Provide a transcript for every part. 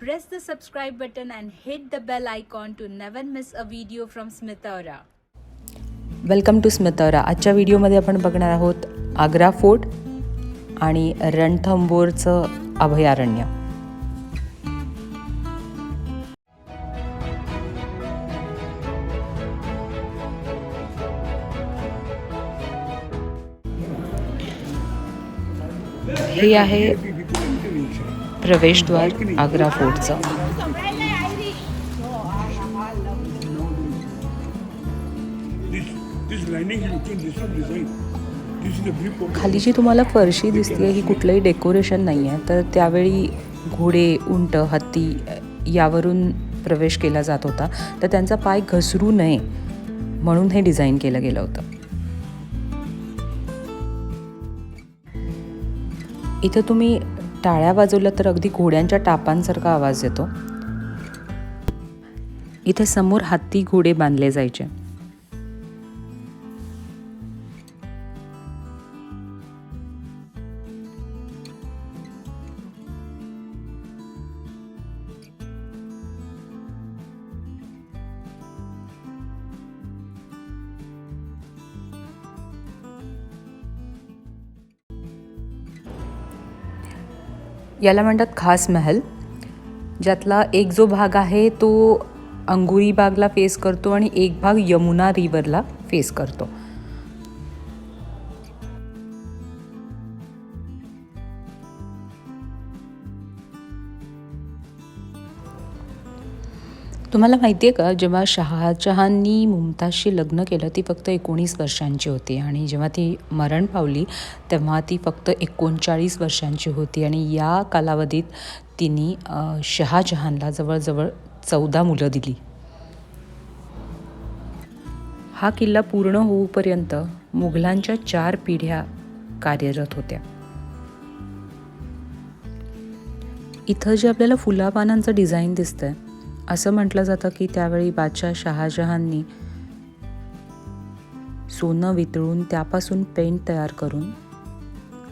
Press the subscribe button and hit the bell icon to never miss a video from Smithara. Welcome to Smithara आजच्या व्हिडिओमध्ये आपण बघणार आहोत Agra fort आणि रणथंबोरचं अभयारण्य हे आहे प्रवेशद्वार आग्रा फोर्टचं. खाली जी तुम्हाला फरशी दिसते ही कुठलंही डेकोरेशन नाही आहे तर त्यावेळी घोडे उंट हत्ती यावरून प्रवेश केला जात होता. तर त्यांचा पाय घसरू नये म्हणून हे डिझाईन केलं गेलं होतं. इथं तुम्ही टाळ्या वाजवल्या तर अगदी घोड्यांच्या टापांसारखा आवाज येतो. इथे समोर हत्ती घोडे बांधले जायचे. याला म्हणतात खास महल. ज्यातला एक जो भाग आहे तो अंगुरी बागला फेस करतो आणि एक भाग यमुना रिवरला फेस करतो. तुम्हाला माहिती आहे का जेव्हा शहाजहांनी मुमताजशी लग्न केलं ती फक्त एकोणीस वर्षांची होती. आणि जेव्हा ती मरण पावली तेव्हा ती फक्त एकोणचाळीस वर्षांची होती. आणि या कालावधीत तिने शहाजहानला जवळजवळ चौदा मुलं दिली. हा किल्ला पूर्ण होऊपर्यंत मुघलांच्या चार पिढ्या कार्यरत होत्या. इथं जे आपल्याला फुलापानांचं डिझाईन दिसतंय असं म्हटलं जातं की त्यावेळी बादशाह शहाजहाननी सोनं वितळून त्यापासून पेंट तयार करून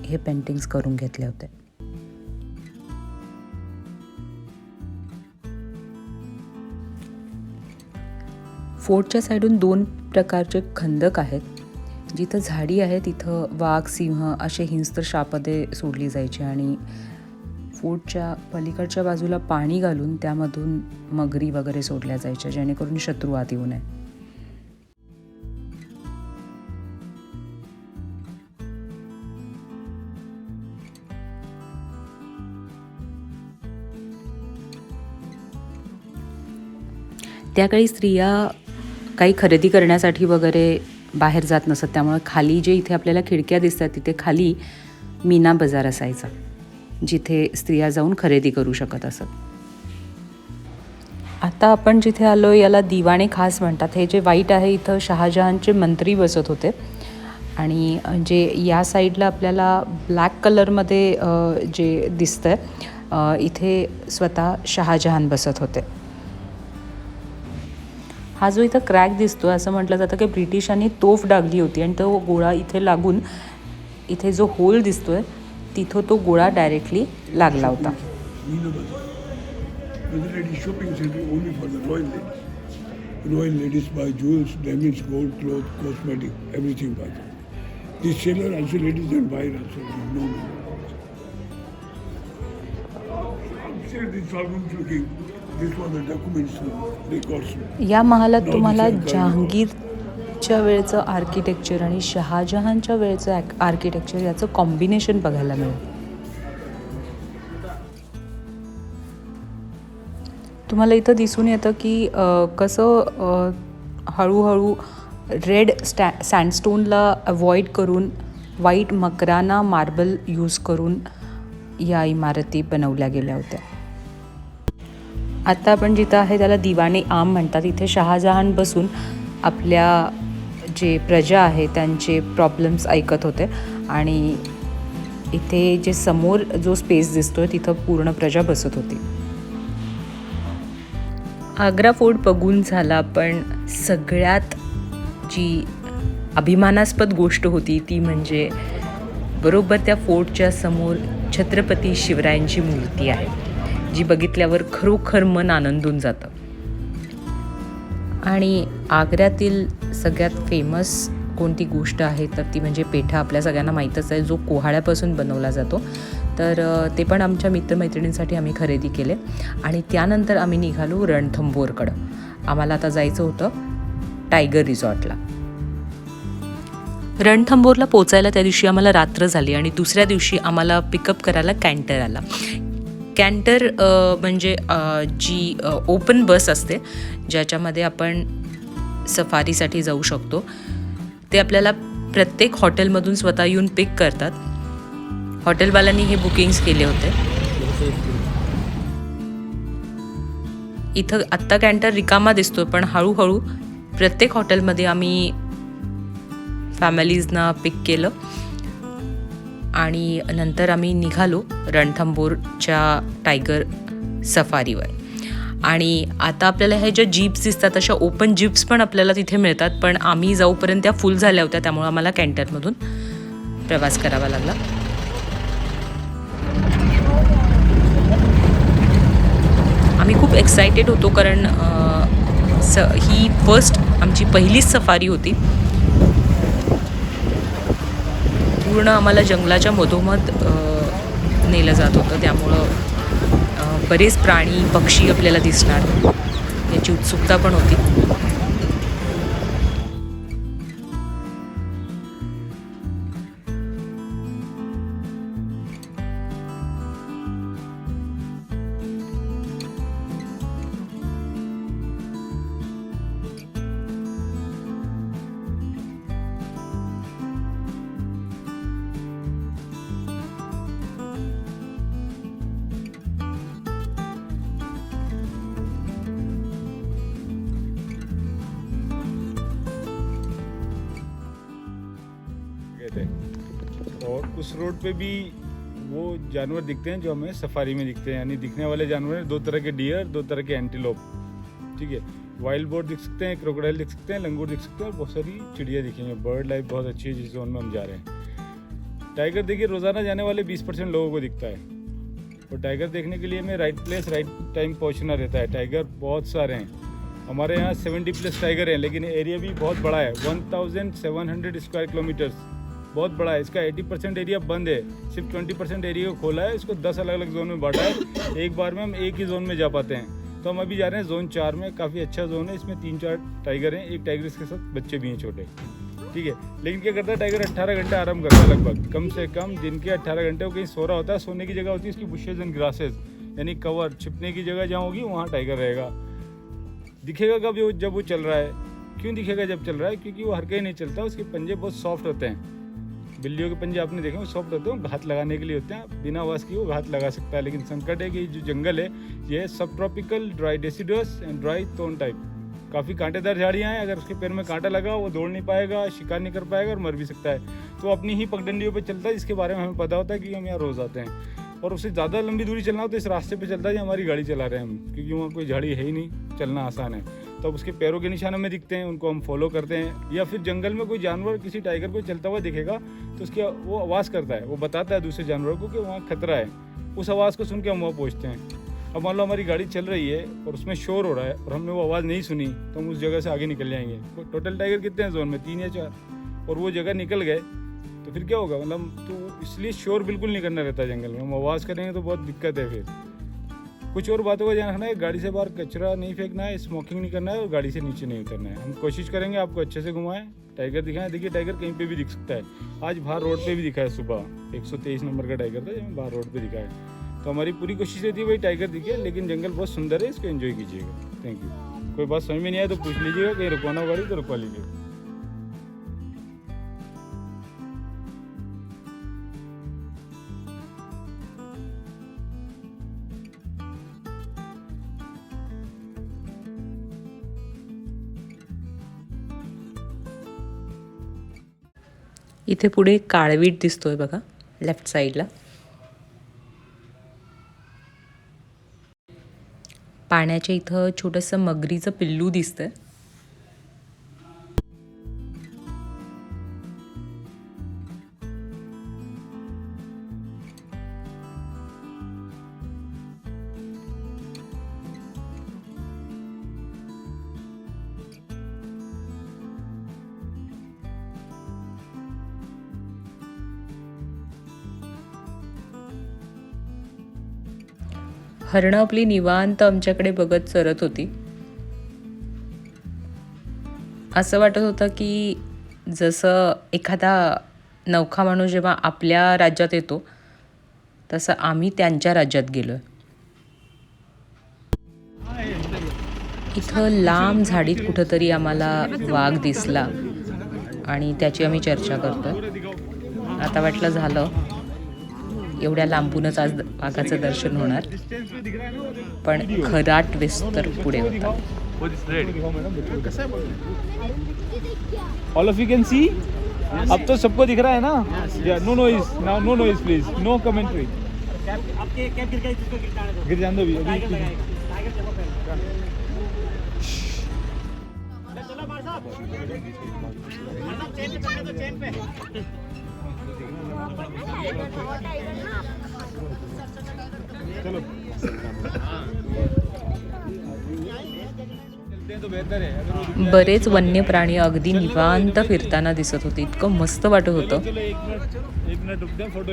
हे पेंटिंग्स करून घेतले होते. फोर्टच्या साईडून दोन प्रकारचे खंदक आहेत. जिथं झाडी आहे तिथं वाघ सिंह असे हिंस्त्र शापदे सोडली जायची आणि फोर्टच्या पलीकडच्या बाजूला पाणी घालून त्यामधून मगरी वगैरे सोडल्या जायच्या जेणेकरून शत्रू आत येऊ नये. त्याकाळी स्त्रिया काही खरेदी करण्यासाठी वगैरे बाहेर जात नसत त्यामुळे खाली जे इथे आपल्याला खिडक्या दिसतात तिथे खाली मीना बाजार असायचा. जिथे स्त्रिया जाऊन खरेदी करू शकत असत. आता आपण जिथे आलो याला दिवाणे खास म्हणतात. हे जे वाईट आहे इथं शहाजहानचे मंत्री बसत होते. आणि जे या साईडला आपल्याला ब्लॅक कलरमध्ये जे दिसतं आहे इथे स्वतः शहाजहान बसत होते. हा जो इथं क्रॅक दिसतो असं म्हटलं जातं की ब्रिटिशांनी तोफ डागली होती. आणि तो गोळा इथे लागून इथे जो होल दिसतोय तिथं तो गोळा डायरेक्टली लागला होता. रॉयल लेडीज बाय जूस डॅमिश board cloth cosmetic everything buy दिसर आयमशी ladies buy rolls dissolving this या महालात तुम्हाला जहांगीर जहांगीरच्या वेळचं आर्किटेक्चर आणि शहाजहानच्या वेळचं ॲक आर्किटेक्चर याचं कॉम्बिनेशन बघायला मिळेल. तुम्हाला इथं दिसून येतं की कसं हळूहळू रेड स्टॅ सँडस्टोनला अवॉइड करून व्हाईट मकराना मार्बल यूज करून या इमारती बनवल्या गेल्या होत्या. आत्ता आपण जिथं आहे त्याला दिवाणी आम म्हणतात इथे शहाजहान बसून आपल्या जे प्रजा आहे त्यांचे प्रॉब्लेम्स ऐकत होते. आणि इथे जे समोर जो स्पेस दिसतोय तिथं पूर्ण प्रजा बसत होती. आग्रा फोर्ट बघून झाला पण सगळ्यात जी अभिमानास्पद गोष्ट होती ती म्हणजे बरोबर त्या फोर्टच्या समोर छत्रपती शिवरायांची मूर्ती आहे जी बघितल्यावर खरोखर मन आनंदून जातं. आणि आग्र्यातील सगळ्यात फेमस कोणती गोष्ट आहे तर ती म्हणजे पेठा. आपल्या सगळ्यांना माहीतच आहे जो कोहाळ्यापासून बनवला जातो. तर ते पण आमच्या मित्रमैत्रिणींसाठी आम्ही खरेदी केले. आणि त्यानंतर आम्ही निघालो रणथंबोरकडं. आम्हाला आता जायचं होतं टायगर रिसॉर्टला. रणथंबोरला पोचायला त्या दिवशी आम्हाला रात्र झाली आणि दुसऱ्या दिवशी आम्हाला पिकअप करायला कॅन्टर आला. कॅन्टर म्हणजे जी ओपन बस असते ज्याच्यामध्ये आपण सफारीसाठी जाऊ शकतो ते आपल्याला प्रत्येक हॉटेलमधून स्वतः येऊन पिक करतात. हॉटेलवाल्यांनी हे बुकिंग्स केले होते. इथं आत्ता कॅन्टर रिकामा दिसतो पण हळूहळू प्रत्येक हॉटेलमध्ये आम्ही फॅमिलीजना पिक केलं. आणि नंतर आम्ही निघालो रणथंबोरच्या टायगर सफारीवर आणि आता आपल्याला ह्या ज्या जीप्स दिसतात अशा ओपन जीप्स पण आपल्याला तिथे मिळतात पण आम्ही जाऊपर्यंत त्या फुल झाल्या होत्या त्यामुळे आम्हाला कॅन्टरमधून प्रवास करावा लागला. आम्ही खूप एक्सायटेड होतो कारण स ही फर्स्ट आमची पहिलीच सफारी होती. पूर्ण आम्हाला जंगलाच्या मधोमध नेलं जात होतं. त्यामुळं बरेच प्राणी पक्षी आपल्याला दिसणार. याची उत्सुकता पण होती. उस रोड पे भी वो जानवर दिखते हैं जो हमें सफारी में दिखते हैं, यानी दिखने वाले जानवर हैं, दो तरह के डियर दो तरह के एंटीलोप ठीक है? वाइल्ड बोर्ड दिख सकते हैं क्रोकोडाइल दिख सकते हैं लंगूर दिख सकते हैं, और बहुत सारी चिड़िया दिखेंगे बर्ड लाइफ बहुत अच्छी है जिस जोन में हम जा रहे हैं। टाइगर देखिए, रोज़ाना जाने वाले 20 परसेंट लोगों को दिखता है। और टाइगर देखने के लिए हमें राइट प्लेस राइट टाइम पहुँचना रहता है। टाइगर बहुत सारे हैं। हमारे यहाँ 70 प्लस टाइगर हैं, लेकिन एरिया भी बहुत बड़ा है। 1700 स्क्वायर किलोमीटर्स बहुत बड़ा है। इसका 80 परसेंट एरिया बंद है। सिर्फ़ 20 परसेंट एरिया को खोला है। इसको 10 अलग अलग जोन में बांटा है। एक बार में हम एक ही जोन में जा पाते हैं। तो हम अभी जा रहे हैं जोन चार में। काफ़ी अच्छा जोन है। इसमें तीन चार टाइगर हैं। एक टाइगर इसके साथ बच्चे भी हैं छोटे। ठीक है? लेकिन क्या करता है? टाइगर 18 घंटे आराम करता है लगभग। कम से कम दिन के 18 घंटे वो कहीं सो रहा होता है। सोने की जगह होती है। इसकी बुशेज एंड ग्रासेस यानी कवर, छिपने की जगह जहाँ होगी, वहाँ टाइगर रहेगा। दिखेगा कब जब वो चल रहा है? क्यों दिखेगा जब चल रहा है? क्योंकि वो हर कहीं नहीं चलता। उसके पंजे बहुत सॉफ्ट होते हैं। बिल्लियों के पंजे आपने देखे सॉफ्ट होते हैं घात लगाने के लिए होते हैं। बिना आवाज़ की वो घात लगा सकता है, लेकिन संकट है कि जो जंगल है, ये सब tropical dry deciduous and dry thorn type काफ़ी कांटेदार झाड़ियाँ हैं, अगर उसके पैर में कांटा लगा वो दौड़ नहीं पाएगा, शिकार नहीं कर पाएगा और मर भी सकता है। तो अपनी ही पगडंडियों पर चलता है, जिसके बारे में हमें पता होता है कि हम यहाँ रोज़ आते हैं। और उससे ज़्यादा लंबी दूरी चलना हो तो इस रास्ते पर चलता है जो हमारी गाड़ी चला रहे हैं हम, क्योंकि वहाँ कोई झाड़ी है ही नहीं, चलना आसान है। तो उसके पैरों के निशान हमें दिखते हैं, उनको हम फॉलो करते हैं। या फिर जंगल में कोई जानवर, किसी टाइगर को चलता हुआ दिखेगा तो उसकी वो आवाज़ करता है, वो बताता है दूसरे जानवरों को कि वहाँ खतरा है। उस आवाज़ को सुन के हम वहाँ पहुँचते हैं। अब मान लो हमारी गाड़ी चल रही है और उसमें शोर हो रहा है और हमने वो आवाज़ नहीं सुनी तो हम उस जगह से आगे निकल जाएँगे। तो टोटल टाइगर कितने हैं जोन में? तीन या चार। और वो जगह निकल गए तो फिर क्या होगा? मतलब तो इसलिए शोर बिल्कुल नहीं करना रहता जंगल में। हम आवाज़ करेंगे तो बहुत दिक्कत है फिर। कुछ और बातों का ध्यान रखना है। गाड़ी से बाहर कचरा नहीं फेंकना है स्मोकिंग नहीं करना है और गाड़ी से नीचे नहीं उतरना है। हम कोशिश करेंगे आपको अच्छे से घुमाएँ। टाइगर दिखाएँ। देखिए टाइगर कहीं पे भी दिख सकता है। आज बाहर रोड पे भी दिखा है सुबह। 123 नंबर का टाइगर था बाहर रोड पे दिखा है। तो हमारी पूरी कोशिश रहती है भाई टाइगर दिखे, लेकिन जंगल बहुत सुंदर है, इसको एंजॉय कीजिएगा। थैंक यू कोई बात समझ में नहीं आए तो पूछ लीजिएगा कहीं रुकवाना गाड़ी तो रुकवा लीजिएगा। इथे पुढे काळवीट दिसतोय बघा लेफ्ट साईडला पाण्याच्या इथं छोटंसं मगरीचं पिल्लू दिसतंय. हरणं आपली निवांत आमच्याकडे बघत चरत होती. असं वाटत होतं की जसं एखादा नौखा माणूस जेव्हा आपल्या राज्यात येतो तसं आम्ही त्यांच्या राज्यात गेलो इथं लांब झाडीत कुठंतरी आम्हाला वाघ दिसला आणि त्याची आम्ही चर्चा करतो आता वाटलं झालं एवढ्या लांबूनच आज वाघाचं दर्शन होणार पण खरा ट्विस्ट तर पुढे होता all of you can see अब तो सबको दिख रहा है ना या no noise now no noise please no commentary गिर जान दो भी अभी चलो चलते हैं बरेच वन्य प्राणी अगदी निवांत फिरताना दिसत होते. इतकं मस्त वाटत होतं. फोटो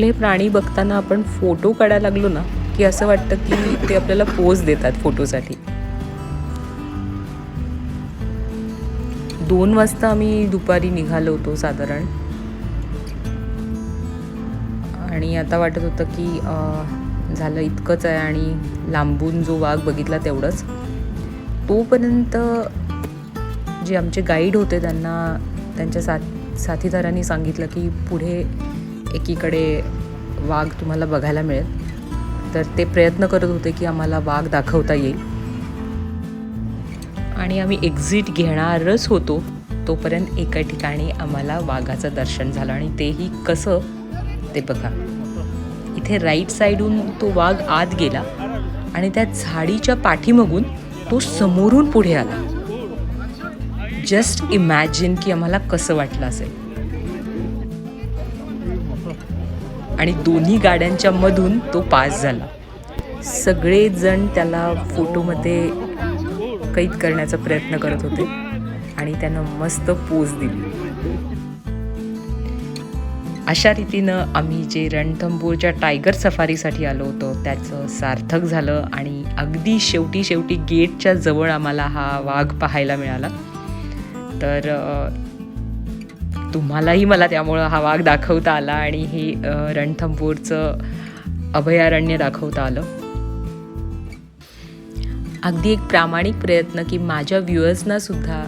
ले कुठलेही प्राणी बघताना आपण फोटो काढायला लागलो ना की असं वाटतं की ते आपल्याला पोज देतात फोटोसाठी. दोन वाजता आम्ही दुपारी निघालो होतो साधारण. आणि आता वाटत होतं की झालं इतकंच आहे आणि लांबून जो वाघ बघितला तेवढंच. तोपर्यंत जे आमचे गाईड होते त्यांना त्यांच्या साथ साथीदारांनी सांगितलं की पुढे एकीकडे वाघ तुम्हाला बघायला मिळेल. तर ते प्रयत्न करत होते की आम्हाला वाघ दाखवता येईल. आणि आम्ही एक्झिट घेणारच होतो. तोपर्यंत एका ठिकाणी आम्हाला वाघाचं दर्शन झालं आणि तेही कसं ते बघा. इथे राईट साईडहून तो वाघ आत गेला आणि त्या झाडीच्या पाठीमागून तो समोरून पुढे आला. जस्ट इमॅजिन की आम्हाला कसं वाटलं असेल. आणि दोन्ही गाड्यांच्या मधून तो पास झाला. सगळेजण त्याला फोटोमध्ये कैद करण्याचा प्रयत्न करत होते आणि त्यानं मस्त पोज दिली. अशा रीतीनं आम्ही जे रणथंबोरच्या टायगर सफारीसाठी आलो होतो त्याचं सार्थक झालं आणि अगदी शेवटी शेवटी गेटच्या जवळ आम्हाला हा वाघ पाहायला मिळाला. तर तुम्हालाही मला त्यामुळं हा वाघ दाखवता आला आणि हे रणथंबूरचं रणथंबोरचं अभयारण्य दाखवता आलं. अगदी एक प्रामाणिक प्रयत्न की माझ्या व्ह्युअर्सना सुद्धा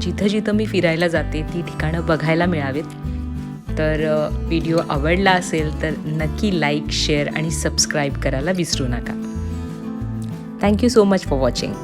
जिथं जिथं मी फिरायला जाते ती ठिकाणं बघायला मिळावेत. तर व्हिडिओ आवडला असेल तर नक्की लाईक शेअर आणि सबस्क्राईब करायला विसरू नका. Thank you so much for watching.